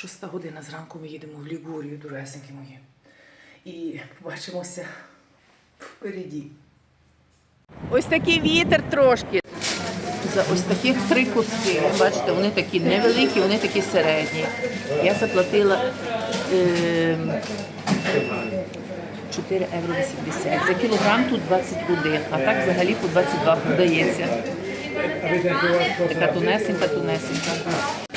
Шоста година зранку ми їдемо в Лігурію, дорогесенькі мої. І побачимося впереді. Ось такий вітер трошки. За ось таких три куски. Бачите, вони такі невеликі, вони такі середні. Я заплатила е, 4 євро 80. За кілограм тут 21, а так взагалі по 22 продається. Така тунесенька, тунесенька.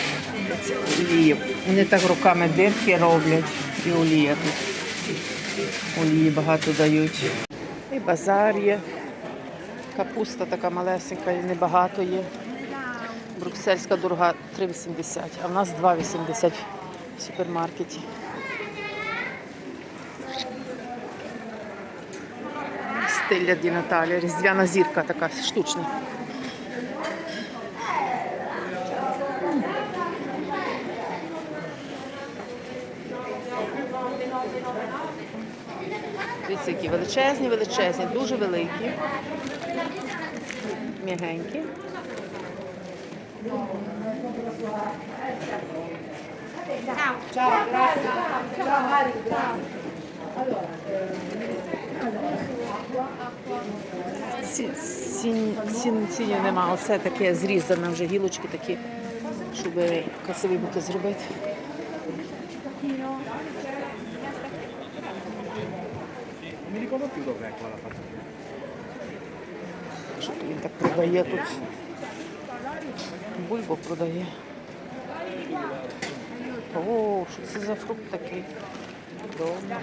Це олія. Вони так руками дирки роблять. І олія. Олії багато дають. І базар є. Капуста така малесенька і небагато є. Брюссельська дорога 3,80, а в нас 2,80 в супермаркеті. Стиля Ді Наталія, різдвяна зірка така штучна. Дивіться, які величезні, величезні, дуже великі, м'ягенькі. Ціні нема. Оце таке зрізане вже гілочки такі, щоб красивий букет зробити. Più dov'è qua la fattoria. Що він так продає тут? Бульбу продає. О, що це за фрукт такий? Довго,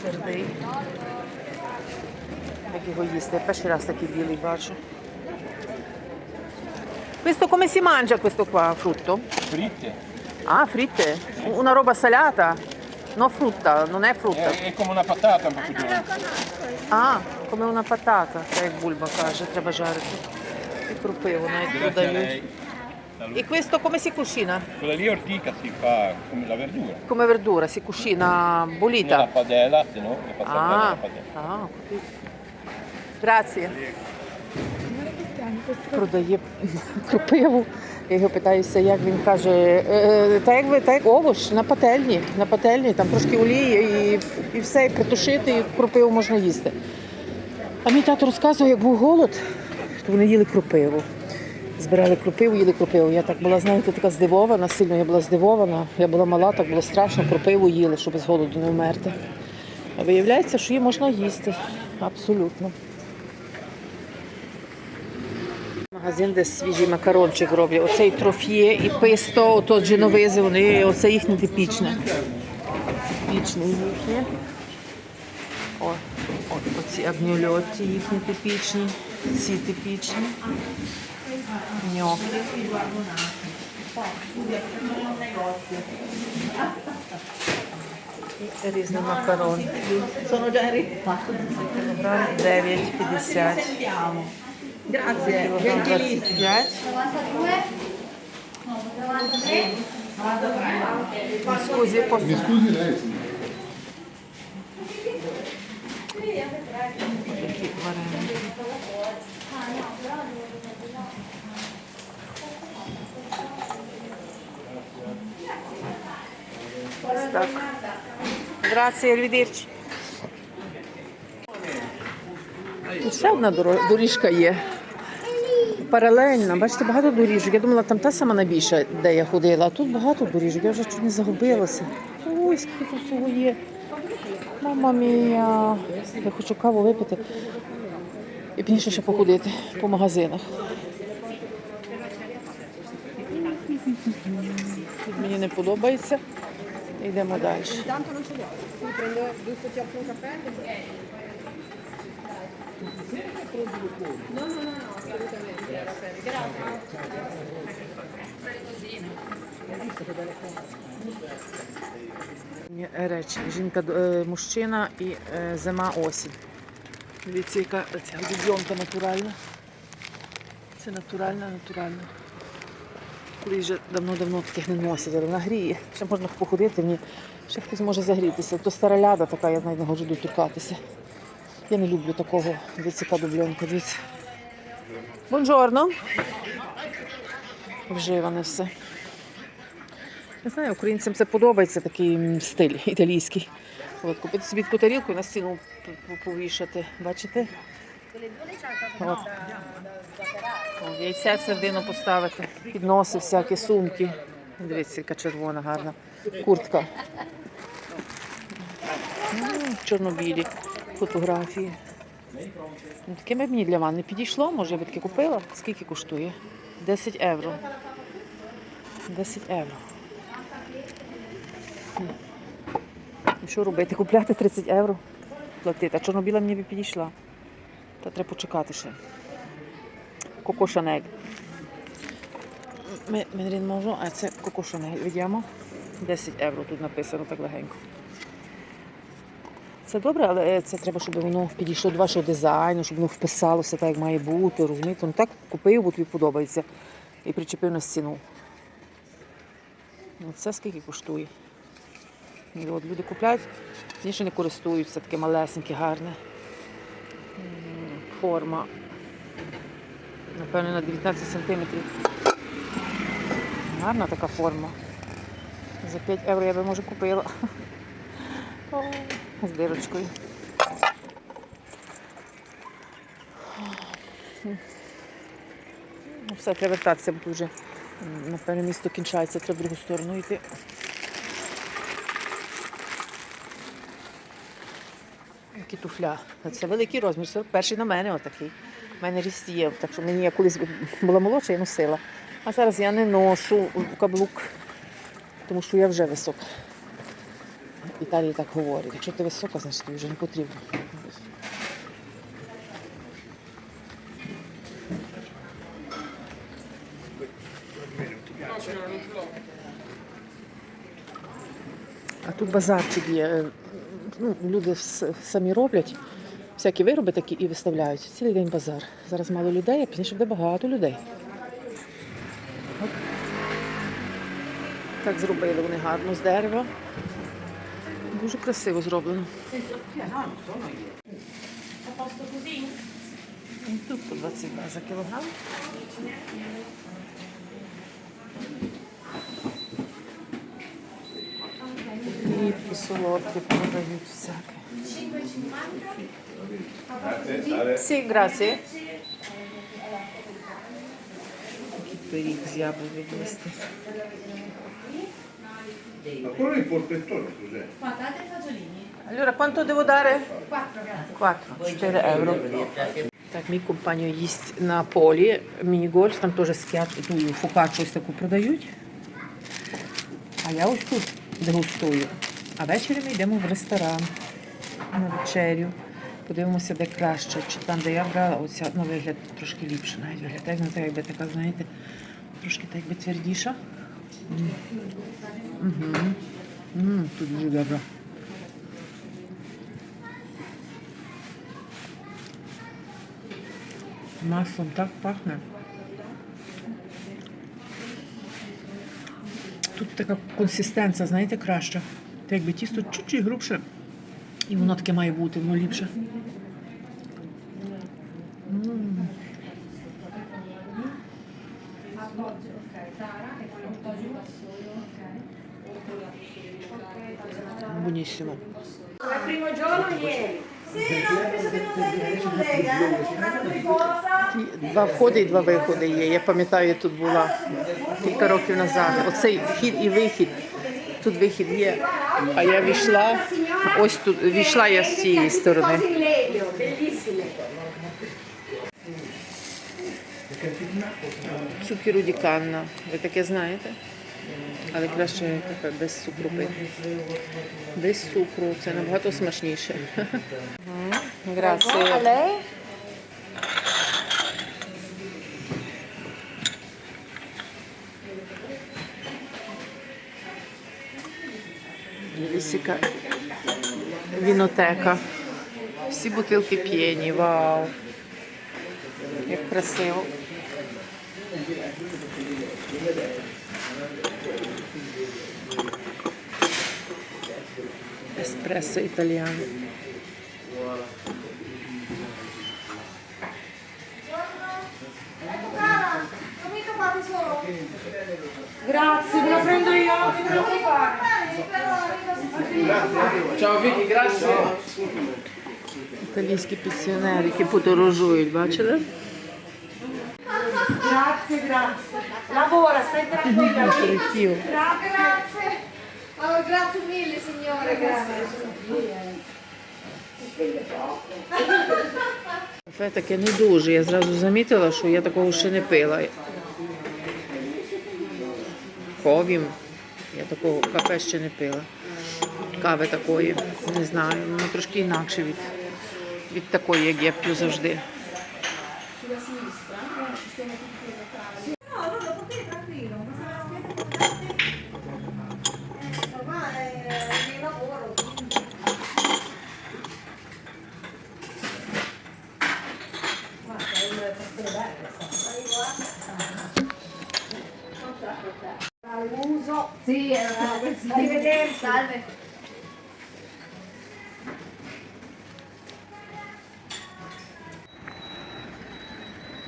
твердий. Як його їсти? Я перший раз такий білий бачу. Questo come si mangia questo qua frutto? Fritte. Ah, fritte. Una roba salata? No frutta, non è frutta. È, è come una patata un po' più grande. А, come una patata, це як бульба каже, треба жарити. І крупиву навіть Grazie a додають. lei. E questo come si cucina? Quella lì è ortica si fa come la verdura. Come verdura, si cucina Nella bollita? padella, se no, la pasta Ah, nella padella. ah, ho capito. Grazie. Продає крупиву. Я його питаюся, як він каже, «Е, та як ви так овоч на пательні, на пательні, там трошки олії і, і все, і притушити, і крупиву можна їсти. А мій тато розказував, як був голод, то вони їли крупиву. Збирали крупиву, їли крупиву. Я так була, знаєте, така здивована, сильно я була здивована. Я була мала, так було страшно, крупиву їли, щоб з голоду не вмерти. А виявляється, що її можна їсти. Абсолютно. Магазин, де свіжий макарончик роблять. Оцей трофє і писто, ото дженовизи, вони, оце їхнє типічне. Типічне їхнє. О, от, оці агнюльоті їхні типічні, ці типічні. Ньокі. І різні макарони. Sono già in ritardo. Кілограм 9,50. Grazie, Кілограм 25. Scusi, posso... Mi scusi lei? Такі варені. Ось так. Грація, arrivederci. Тут ще одна доріжка є. Паралельна, бачите, багато доріжок. Я думала, там та сама найбільша, де я ходила, а тут багато доріжок. Я вже чуть не загубилася. Ой, скільки тут всього є. Мама мія. Я хочу каву випити і пізніше ще походити по магазинах. Мені не подобається. Йдемо далі. No, no, no, no, assolutamente. Grazie. Речі, жінка, е, мужчина і е, зима осінь. Дивіться, яка ця дубйонка натуральна. Це натуральна, натуральна. Колись вже давно-давно таких не носять, але вона гріє. Ще можна походити, мені ще хтось може загрітися. То стара ляда така, я навіть не можу доторкатися. Я не люблю такого. Яка дубльонка, дивіться. Бонжорно. Вживане все. Не знаю, українцям це подобається такий стиль італійський. От, купити собі таку тарілку і на стіну повішати. Бачите? От. О, яйця середину поставити, підноси, всякі сумки. Дивіться, яка червона, гарна. Куртка. М, Чорнобілі фотографії. Ну, Таке б мені для ванни підійшло, може я би таке купила. Скільки коштує? 10 євро. 10 євро. Що робити? Купляти 30 євро? Платити. А чорнобіла мені би підійшла. Та треба почекати ще. Коко Шанель. Ми, ми можу, а це Коко Шанель. Видимо? 10 євро тут написано так легенько. Це добре, але це треба, щоб воно підійшло до вашого дизайну, щоб воно вписалося так, як має бути. Розумієте? Ну так купив, бо тобі подобається. І причепив на стіну. Ну, Це скільки коштує? От люди купляють, інші не користуються, таке малесеньке, гарне. Форма. Напевно, на 19 сантиметрів. Гарна така форма. За 5 євро я би може купила. З дирочкою. Ну, Все, треба вертатися, вже, напевно, місто кінчається, треба в другу сторону йти. Які туфля. Це великий розмір, 41 на мене отакий. У мене ріст є, так що мені я колись була молодша, я носила. А зараз я не ношу каблук, тому що я вже висока. Італії так говорять. Якщо ти висока, значить тобі вже не потрібно. А тут базарчик є. Ну, люди самі роблять всякі вироби такі і виставляють. Цілий день базар. Зараз мало людей, а пізніше буде багато людей. Так зробили вони гарно з дерева. Дуже красиво зроблено. Тут по 22 за кілограм. Хліб і солодке продають всяке. Сі, грасі. Такий пиріг з яблук quello è il polpettone, cos'è? Patate e fagiolini. Allora, quanto devo dare? 4 grazie. 4, 4 євро. Так, мій компанію їсть на полі, міні-гольф, там теж скят, ну, фокачу ось таку продають. А я ось тут дегустую. А ввечері ми йдемо в ресторан на вечерю. Подивимося, де краще. Чи там, де я брала, оця на вигляд трошки ліпше навіть виглядає. Ну, так якби така, знаєте, трошки так якби твердіша. Мгм. М, Тут дуже добре. Маслом так пахне. Тут така консистенція, знаєте, краща. Та якби тісто чуть-чуть грубше. І воно таке має бути, воно ліпше. Два входи і два виходи є. Я пам'ятаю, тут була кілька років назад. Оцей вхід і вихід. Тут вихід є. А я війшла, ось тут війшла я з цієї сторони. Цукеру ді канна. Ви таке знаєте? Але краще таке без цукру пити. Без цукру. Це набагато смачніше. Грація. lei? Вісіка вінотека. Всі бутилки п'єні. Вау. Як красиво. Еспресо італіано. Ciao Vicky, grazie. Італійські пенсіонери, які подорожують, бачили? Grazie, grazie. Lavora, stai tranquilla. Аперитив. Grazie. Oh, grazie mille signore, grazie. Кафе таке не дуже. Я зразу замітила, що я такого ще не пила. Ховім. Я такого кафе ще не пила. Кави такої, не знаю, воно трошки інакше від, від такої, як я п'ю завжди.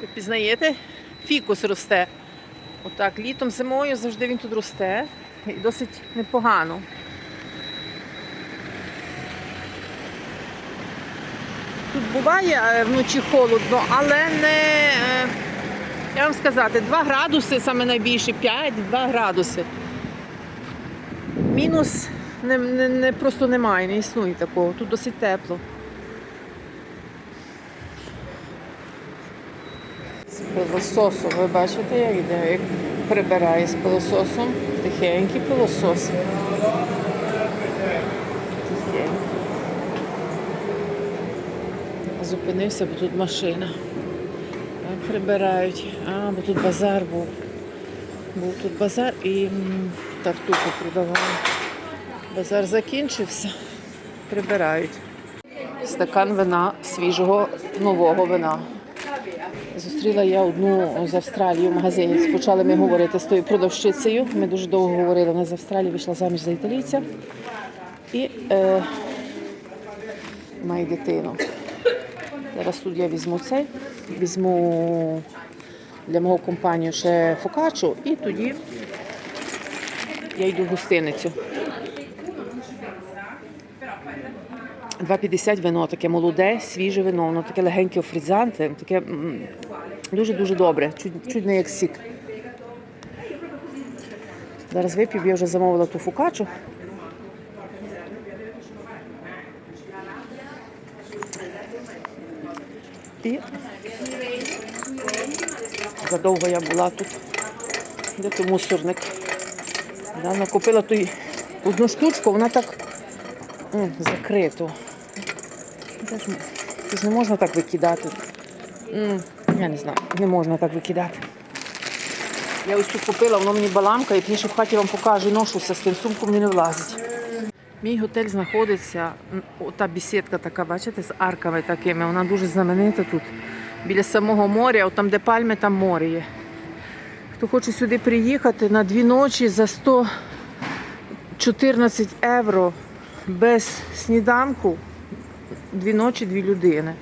Ви пізнаєте? Фікус росте. Отак, літом, зимою завжди він тут росте. І досить непогано. Тут буває е, вночі холодно, але не, е, я вам сказати, 2 градуси саме найбільше, 5-2 градуси. Мінус не, не, не, просто немає, не існує такого. Тут досить тепло. З пилососом. Ви бачите, як йде, як прибирає з пилососом. Тихенький пилосос. Тихенький. Зупинився, бо тут машина. Прибирають. А, бо тут базар був. Був тут базар і тартуху продавали. Базар закінчився. Прибирають. Стакан вина свіжого нового вина. Зустріла я одну з Австралії в магазині. Почали ми говорити з тою продавщицею. Ми дуже довго говорили. Вона з Австралії вийшла заміж за італійця і е, має дитину. Зараз тут я візьму цей, візьму для мого компанію ще фокачу і тоді я йду в гостиницю. 2,50 вино, таке молоде, свіже вино, воно таке легеньке фрізанте, таке дуже-дуже добре, чуть, чуть не як сік. Зараз вип'ю, я вже замовила ту фукачу. І задовго я була тут. Де то мусорник? Да, вона купила ту одну штучку, вона так ж, це ж не можна так викидати. М, Я не знаю, не можна так викидати. Я ось тут купила, воно мені баламка, і пізніше в хаті вам покажу, ношуся з тим, в сумку мені не влазить. Мій готель знаходиться, м, та бісідка така, бачите, з арками такими. Вона дуже знаменита тут. Біля самого моря, от там, де пальми, там море є. Хто хоче сюди приїхати на дві ночі за 114 євро без сніданку, дві ночі, дві людини.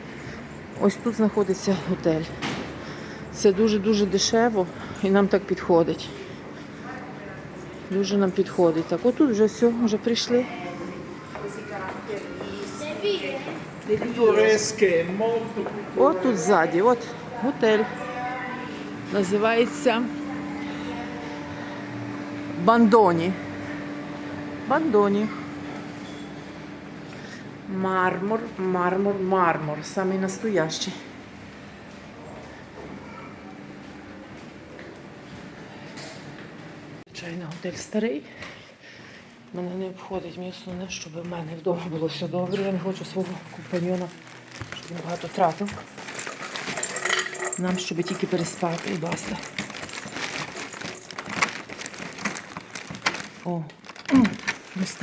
Ось тут знаходиться готель. Це дуже-дуже дешево і нам так підходить. Дуже нам підходить. Так, отут вже все, вже прийшли. От тут ззаді, от готель. Називається Бандоні. Бандоні. Мармур, мармур, мармур. Самий настоящий. Звичайно, готель старий. Мене не обходить. Мені основне, щоб в мене вдома було все добре. Я не хочу свого компаньйона, щоб він багато тратив. Нам, щоб тільки переспати і баста. О, ось.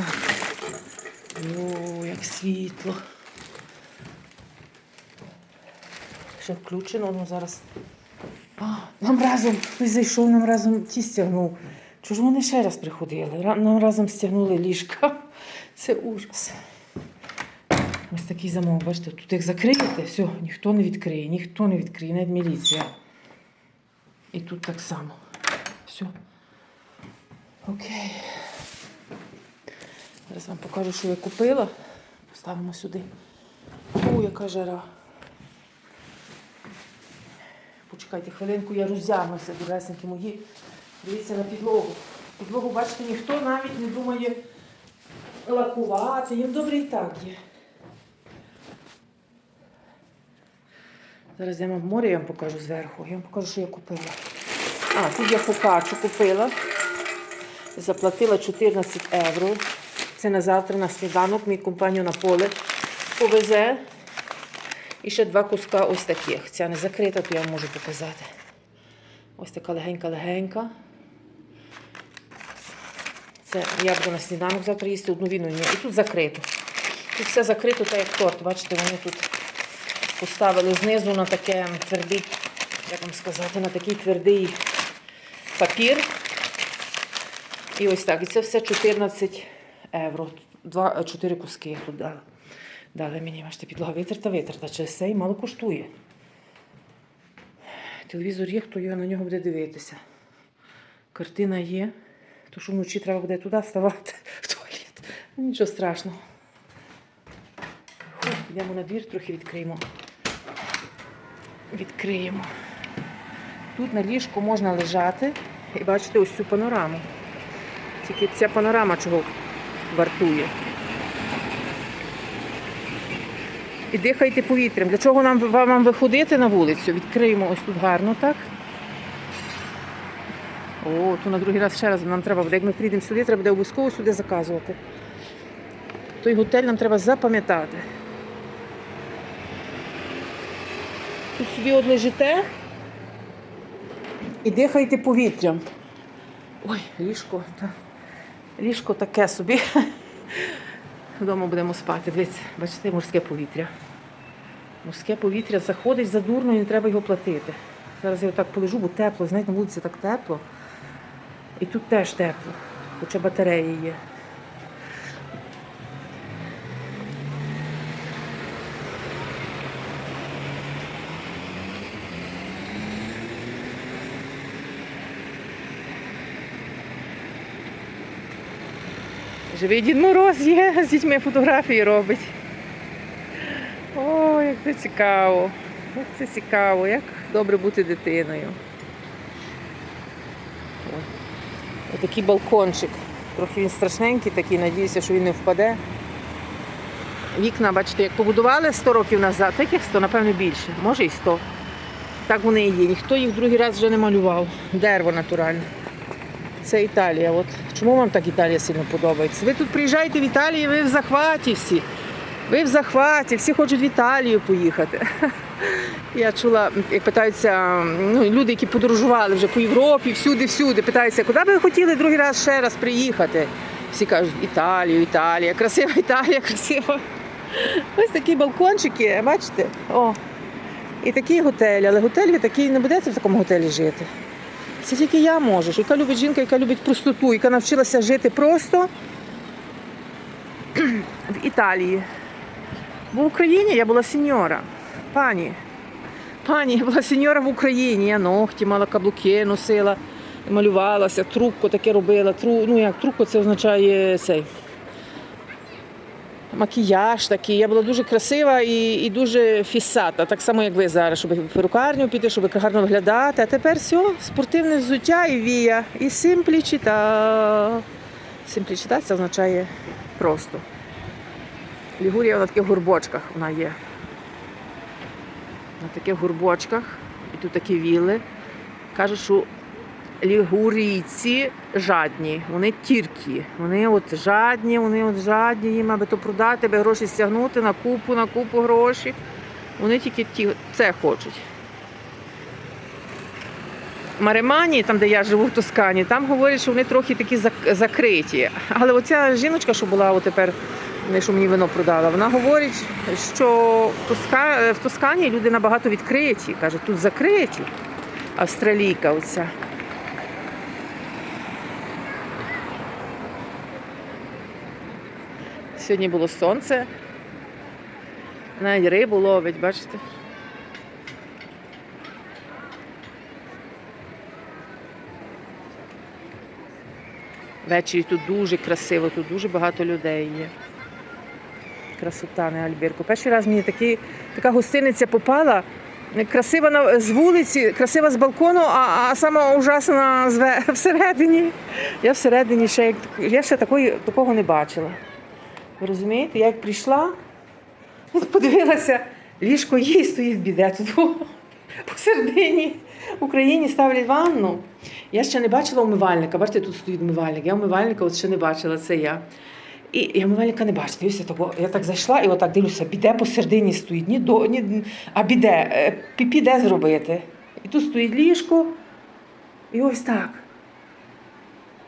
О, як світло. Ще включено, ну зараз. А, нам разом хтось зайшов, нам разом ті стягнув. Чого ж вони ще раз приходили? Нам разом стягнули ліжка. Це ужас. Ось такий замок, бачите, тут як закриєте, все, ніхто не відкриє, ніхто не відкриє, навіть міліція. І тут так само. Все. Окей. Зараз вам покажу, що я купила. Поставимо сюди. О, яка жара. Почекайте хвилинку, я роззямлюся, доресенькі мої. Дивіться на підлогу. Підлогу, бачите, ніхто навіть не думає лакувати. Їм добре і так є. Зараз я вам море я вам покажу зверху. Я вам покажу, що я купила. А, тут я фокачу купила. Заплатила 14 євро. Це на завтра на сніданок. Мій компанію на поле повезе. І ще два куска ось таких. Ця не закрита, то я вам можу показати. Ось така легенька-легенька. Це я буду на сніданок завтра їсти одну віну. Ні. І тут закрито. Тут все закрито, так як торт. Бачите, вони тут поставили знизу на таке твердий, як вам сказати, на такий твердий папір. І ось так. І це все 14 євро. Два, чотири куски я тут дала. Дали мені, бачите, підлога витерта, витерта. Через це і мало коштує. Телевізор є, хто його на нього буде дивитися. Картина є. То що вночі треба буде туди вставати в туалет. Ну, Нічого страшного. Фу, йдемо на двір, трохи відкриємо. Відкриємо. Тут на ліжку можна лежати і бачити ось цю панораму. Тільки ця панорама чого вартує. І дихайте повітрям. Для чого нам вам виходити на вулицю? Відкриємо ось тут гарно, так? О, то на другий раз ще раз нам треба буде. Як ми прийдемо сюди, треба буде обов'язково сюди заказувати. Той готель нам треба запам'ятати. Тут собі от лежите і дихайте повітрям. Ой, ліжко. Та. Ліжко таке собі. Вдома будемо спати. Дивіться, бачите, морське повітря. Морське повітря заходить задурно і не треба його платити. Зараз я отак полежу, бо тепло. Знаєте, на вулиці так тепло. І тут теж тепло, хоча батареї є. Живий Дід Мороз є, з дітьми фотографії робить. О, як це цікаво. Як це цікаво, як добре бути дитиною. Ой. Отакий балкончик. Трохи він страшненький такий, надіюся, що він не впаде. Вікна, бачите, як побудували 100 років назад, так як 100, напевно, більше, може і 100. Так вони і є. Ніхто їх другий раз вже не малював. Дерево натуральне. Це Італія. От чому вам так Італія сильно подобається? Ви тут приїжджаєте в Італію, ви в захваті всі. Ви в захваті, всі хочуть в Італію поїхати. Я чула, як питаються ну, люди, які подорожували вже по Європі, всюди-всюди, питаються, куди би ви хотіли другий раз ще раз приїхати. Всі кажуть, Італію, Італія, красива Італія, красива. Ось такі балкончики, бачите? О. І такий готель, але готель ви такий не будете в такому готелі жити. Це тільки я можу. Яка любить жінка, яка любить простоту, яка навчилася жити просто в Італії. Бо в Україні я була сеньора. Пані. Пані, я була сеньора в Україні. Я ногті мала каблуки, носила, малювалася, трубку таке робила. Тру, ну як трубку це означає цей. Макіяж такий. Я була дуже красива і, і дуже фісата, так само, як ви зараз, щоб в перукарню піти, щоб гарно виглядати. А тепер все, спортивне взуття і вія. І симплічіта. Симплічіта це означає просто. Лігурія на таких гурбочках вона є. На таких гурбочках. І тут такі віли. Кажуть, що лігурійці жадні, вони тіркі. Вони от жадні, вони от жадні, їм аби то продати, аби гроші стягнути на купу, на купу гроші. Вони тільки ті, це хочуть. Маремані, там, де я живу в Тоскані, там говорять, що вони трохи такі закриті. Але оця жіночка, що була тепер, що мені вино продала, вона говорить, що в Тоскані люди набагато відкриті. Каже, тут закриті. Австралійка оця. Сьогодні було сонце. Навіть рибу ловить, бачите? Ввечері тут дуже красиво, тут дуже багато людей є. Красота, не Альбірко. Перший раз мені такий, така гостиниця попала. Красива з вулиці, красива з балкону, а, а сама ужасна всередині. Я всередині ще я ще такої, такого не бачила. Ви розумієте? Я як прийшла, подивилася, ліжко є, стоїть біде тут посередині. В Україні ставлять ванну. Я ще не бачила умивальника. Бачите, тут стоїть умивальник. Я умивальника от ще не бачила, це я. І я умивальника не бачу. Дивлюся, того, я так зайшла і отак дивлюся, біде посередині стоїть, ні до, ні, а біде, е, піпі де зробити. І тут стоїть ліжко, і ось так.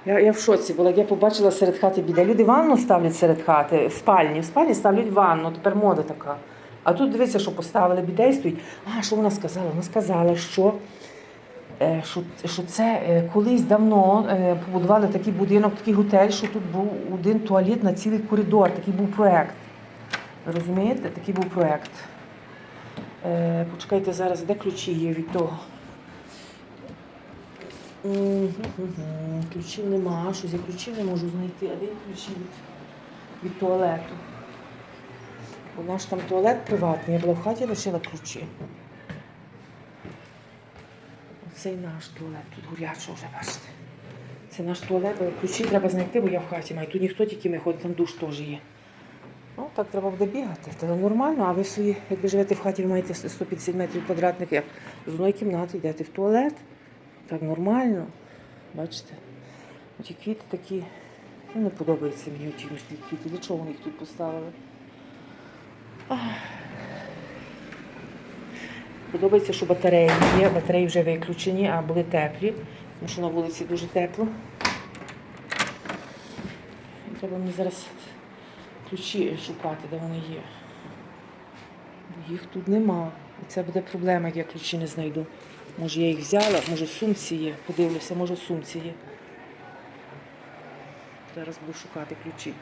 Я, я в шоці була, як я побачила серед хати біде. Люди ванну ставлять серед хати, в спальні. В спальні ставлять ванну, тепер мода така. А тут дивіться, що поставили біде і стоїть. А, що вона сказала? Вона сказала, що, що, що це е, колись давно е, побудували такий будинок, такий готель, що тут був один туалет на цілий коридор. Такий був проєкт. Розумієте? Такий був проєкт. Е, почекайте зараз, де ключі є від того? Ключів нема, щось я ключів не можу знайти. А де ключі від, від туалету? У нас там туалет приватний, я була в хаті лишила ключі. Оцей наш туалет, тут гулячо вже бачите. Це наш туалет, але ключі треба знайти, бо я в хаті маю. Тут ніхто тільки ми ходить, там душ теж є. Ну, так треба буде бігати. Це нормально, а ви свої, як ви живете в хаті, ви маєте 150 метрів квадратних, як з одної кімнати йдете в туалет. Так нормально. Бачите? Оті квіти такі. Ну, не подобаються мені оті ті квіти. Для чого вони їх тут поставили? Ах. Подобається, що батареї є. Батареї вже виключені, а були теплі, тому що на вулиці дуже тепло. Треба мені зараз ключі шукати, де вони є. Бо їх тут нема. І це буде проблема, як я ключі не знайду. Може я їх взяла, може в сумці є. Подивлюся, може в сумці є. Зараз буду шукати ключі.